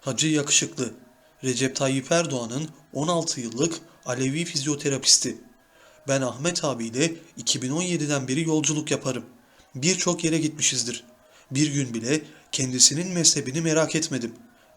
Hacı Yakışıklı, Recep Tayyip Erdoğan'ın 16 yıllık Alevi fizyoterapisti. Ben Ahmet abiyle 2017'den beri yolculuk yaparım. Birçok yere gitmişizdir. Bir gün bile kendisinin mezhebini merak etmedim.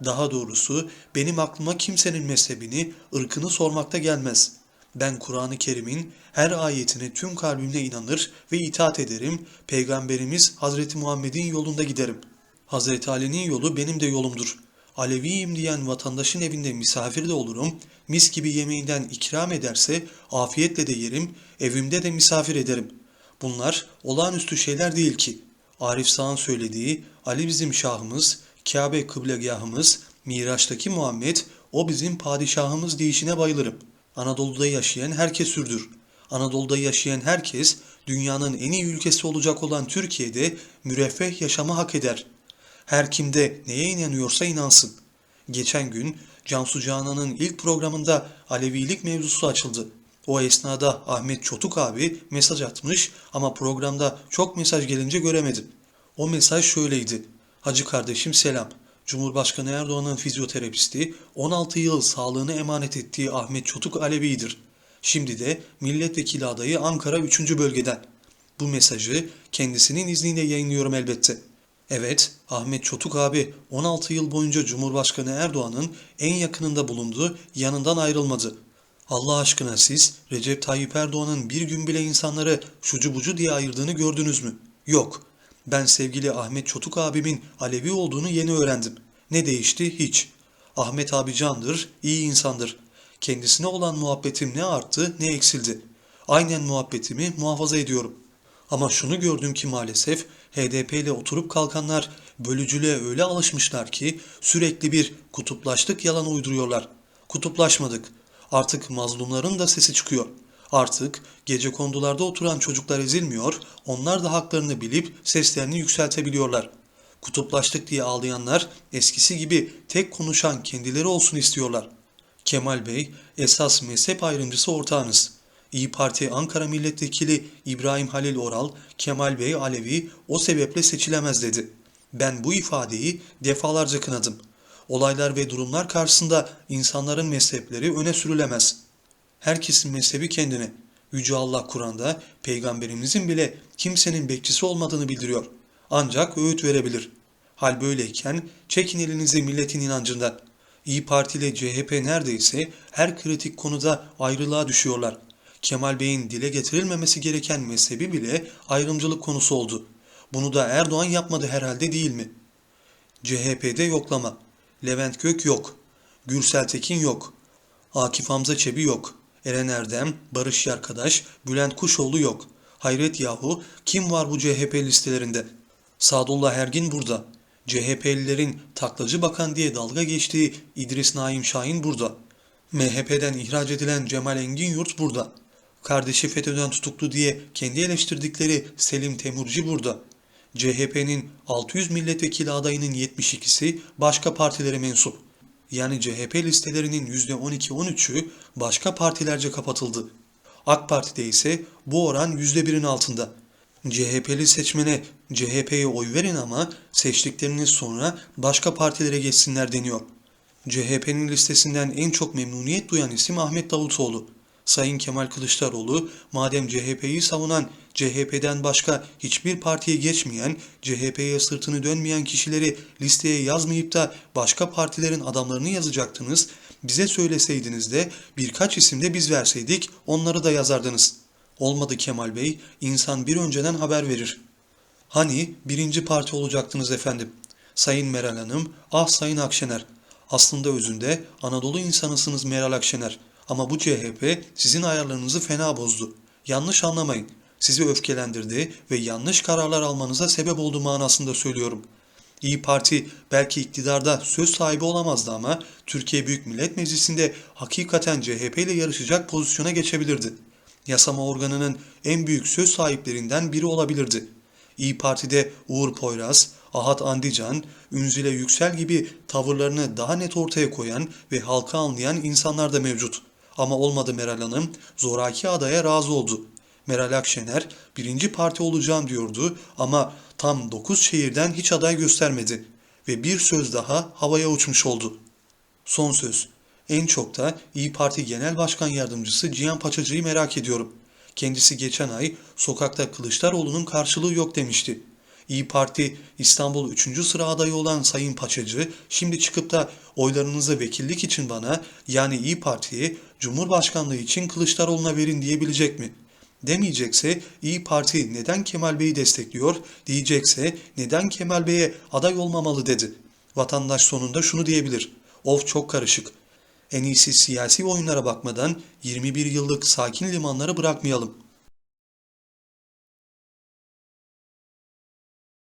Daha doğrusu benim aklıma kimsenin mezhebini, ırkını sormakta gelmez. Ben Kur'an-ı Kerim'in her ayetine tüm kalbimle inanır ve itaat ederim. Peygamberimiz Hazreti Muhammed'in yolunda giderim. Hazreti Ali'nin yolu benim de yolumdur. Aleviyim diyen vatandaşın evinde misafir de olurum. Mis gibi yemeğinden ikram ederse afiyetle de yerim, evimde de misafir ederim. Bunlar olağanüstü şeyler değil ki. Arif Sağ'ın söylediği Ali bizim şahımız, Kabe kıblegahımız, Miraç'taki Muhammed o bizim padişahımız deyişine bayılırım. Anadolu'da yaşayan herkes sürdür. Anadolu'da yaşayan herkes dünyanın en iyi ülkesi olacak olan Türkiye'de müreffeh yaşamı hak eder. Her kimde neye inanıyorsa inansın. Geçen gün Cansu Canan'ın ilk programında Alevilik mevzusu açıldı. O esnada Ahmet Çotuk abi mesaj atmış ama programda çok mesaj gelince göremedim. O mesaj şöyleydi. Hacı kardeşim selam. Cumhurbaşkanı Erdoğan'ın fizyoterapisti 16 yıl sağlığını emanet ettiği Ahmet Çotuk Alevi'dir. Şimdi de milletvekili adayı Ankara 3. bölgeden. Bu mesajı kendisinin izniyle yayınlıyorum elbette. Evet, Ahmet Çotuk abi 16 yıl boyunca Cumhurbaşkanı Erdoğan'ın en yakınında bulundu, yanından ayrılmadı. Allah aşkına siz Recep Tayyip Erdoğan'ın bir gün bile insanları şucu bucu diye ayırdığını gördünüz mü? Yok. Ben sevgili Ahmet Çotuk abimin Alevi olduğunu yeni öğrendim. Ne değişti? Hiç. Ahmet abi candır, iyi insandır. Kendisine olan muhabbetim ne arttı ne eksildi. Aynen muhabbetimi muhafaza ediyorum. Ama şunu gördüm ki maalesef HDP ile oturup kalkanlar bölücülüğe öyle alışmışlar ki sürekli bir kutuplaştık yalan uyduruyorlar. Kutuplaşmadık. Artık mazlumların da sesi çıkıyor. Artık gece kondularda oturan çocuklar ezilmiyor, onlar da haklarını bilip seslerini yükseltebiliyorlar. Kutuplaştık diye ağlayanlar eskisi gibi tek konuşan kendileri olsun istiyorlar. Kemal Bey, esas mezhep ayrımcısı ortağınız. İyi Parti Ankara Milletvekili İbrahim Halil Oral, Kemal Bey Alevi o sebeple seçilemez dedi. Ben bu ifadeyi defalarca kınadım. Olaylar ve durumlar karşısında insanların mezhepleri öne sürülemez. Herkesin mezhebi kendine. Yüce Allah Kur'an'da peygamberimizin bile kimsenin bekçisi olmadığını bildiriyor. Ancak öğüt verebilir. Hal böyleyken çekin elinizi milletin inancından. İyi Parti ile CHP neredeyse her kritik konuda ayrılığa düşüyorlar. Kemal Bey'in dile getirilmemesi gereken mezhebi bile ayrımcılık konusu oldu. Bunu da Erdoğan yapmadı herhalde değil mi? CHP'de yoklama. Levent Gök yok. Gürsel Tekin yok. Akif Hamza Çebi yok. Eren Erdem, Barış Yarkadaş, Bülent Kuşoğlu yok. Hayret yahu kim var bu CHP listelerinde? Sadullah Ergin burada. CHP'lilerin taklacı bakan diye dalga geçtiği İdris Naim Şahin burada. MHP'den ihraç edilen Cemal Engin Yurt burada. Kardeşi FETÖ'den tutuklu diye kendi eleştirdikleri Selim Temurci burada. CHP'nin 600 milletvekili adayının 72'si başka partilere mensup. Yani CHP listelerinin %12-13'ü başka partilerce kapatıldı. AK Parti'de ise bu oran %1'in altında. CHP'li seçmene CHP'ye oy verin ama seçtikleriniz sonra başka partilere geçsinler deniyor. CHP'nin listesinden en çok memnuniyet duyan isim Ahmet Davutoğlu. Sayın Kemal Kılıçdaroğlu, madem CHP'yi savunan, CHP'den başka hiçbir partiye geçmeyen, CHP'ye sırtını dönmeyen kişileri listeye yazmayıp da başka partilerin adamlarını yazacaktınız, bize söyleseydiniz de birkaç isim de biz verseydik onları da yazardınız. Olmadı Kemal Bey, insan bir önceden haber verir. Hani birinci parti olacaktınız efendim. Sayın Meral Hanım, ah Sayın Akşener. Aslında özünde Anadolu insanısınız Meral Akşener. Ama bu CHP sizin ayarlarınızı fena bozdu. Yanlış anlamayın. Sizi öfkelendirdi ve yanlış kararlar almanıza sebep oldu manasında söylüyorum. İyi Parti belki iktidarda söz sahibi olamazdı ama Türkiye Büyük Millet Meclisi'nde hakikaten CHP ile yarışacak pozisyona geçebilirdi. Yasama organının en büyük söz sahiplerinden biri olabilirdi. İyi Parti'de Uğur Poyraz, Ahat Andican, Ünzile Yüksel gibi tavırlarını daha net ortaya koyan ve halka anlayan insanlar da mevcut. Ama olmadı Meral Hanım, zoraki adaya razı oldu. Meral Akşener birinci parti olacağım diyordu ama tam 9 şehirden hiç aday göstermedi. ve bir söz daha havaya uçmuş oldu. Son söz. En çok da İyi Parti Genel Başkan Yardımcısı Cihan Paçacı'yı merak ediyorum. Kendisi geçen ay sokakta Kılıçdaroğlu'nun karşılığı yok demişti. İyi Parti İstanbul 3. sıra adayı olan Sayın Paçacı şimdi çıkıp da oylarınızı vekillik için bana yani İyi Parti'ye Cumhurbaşkanlığı için Kılıçdaroğlu'na verin diyebilecek mi? Demeyecekse İyi Parti neden Kemal Bey'i destekliyor, diyecekse neden Kemal Bey'e aday olmamalı dedi. Vatandaş sonunda şunu diyebilir. Of çok karışık. En iyisi siyasi oyunlara bakmadan 21 yıllık sakin limanları bırakmayalım.